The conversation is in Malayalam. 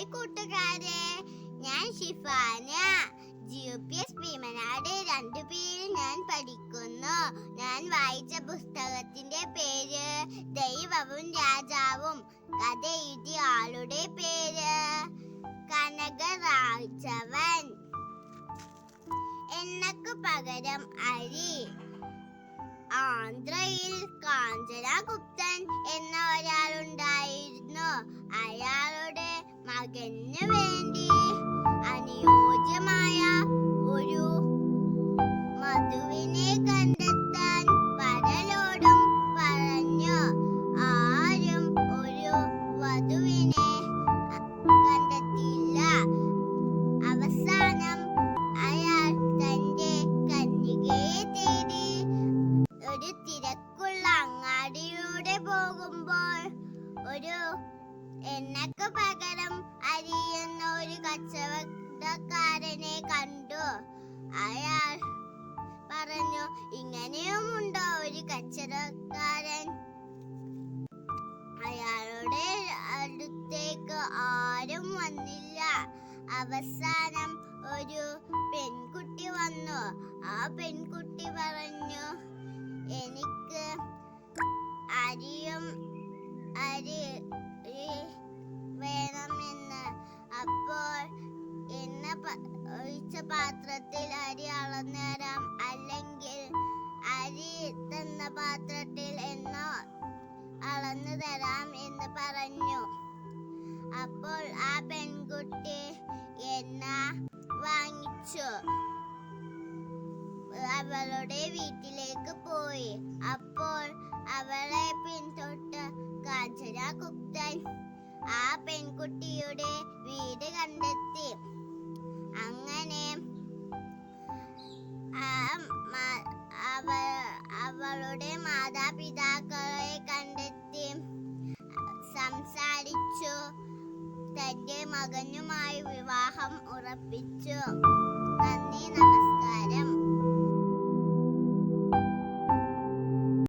ഹായ് കൂട്ടുകാരെ. ഞാൻ Shifana. U P S Bheemanad രണ്ടു പേര് ഞാൻ പഠിക്കുന്നു. ഞാൻ വായിച്ച പുസ്തകത്തിന്റെ പേര് ദൈവവും രാജാവും. കഥ എഴുതിയ ആളുടെ പേര് കനകരാജവൻ. എണ്ണക്ക് പകരം അരി. ആന്ധ്രയിൽ കാഞ്ചന ഗുപ്തൻ എന്ന മകന് വേണ്ടി അനുയോജ്യമായ ഒരു മധുവിനെ കണ്ടെത്താൻ പരലോടും പറഞ്ഞു. ആരും ഒരു വധുവിനെ കണ്ടെത്തിയില്ല. അവസാനം അയാൾ തന്റെ കന്യകയെ തേടി ഒരു തിരക്കുള്ള അങ്ങാടിയിലൂടെ പോകുമ്പോൾ ഒരു എണ്ണക്ക് പകരം കച്ചവടക്കാരനെ കണ്ടു. അയാൾ പറഞ്ഞു ഇങ്ങനെയുമുണ്ടോ ഒരു കച്ചവടക്കാരൻ? അയാളുടെ അടുത്തേക്ക് ആരും വന്നില്ല. അവസാനം ഒരു പെൺകുട്ടി വന്നു. ആ പെൺകുട്ടി പാത്രത്തിൽ അരി അളന്നേരാം അല്ലെങ്കിൽ അരി തന്ന പാത്രത്തിൽ എണ്ണ അളന്നു തരാം എന്ന് പറഞ്ഞു. അപ്പോൾ ആ പെൺകുട്ടി എണ്ണ വാങ്ങിച്ചു. അവളുടെ വീട്ടിലേക്ക് പോയി. അപ്പോൾ അവളെ പിന്തൊട്ട് കാഞ്ചന ഗുപ്തൻ ആ പെൺകുട്ടിയുടെ മകനുമായി വിവാഹം ഉറപ്പിച്ചു. നന്ദി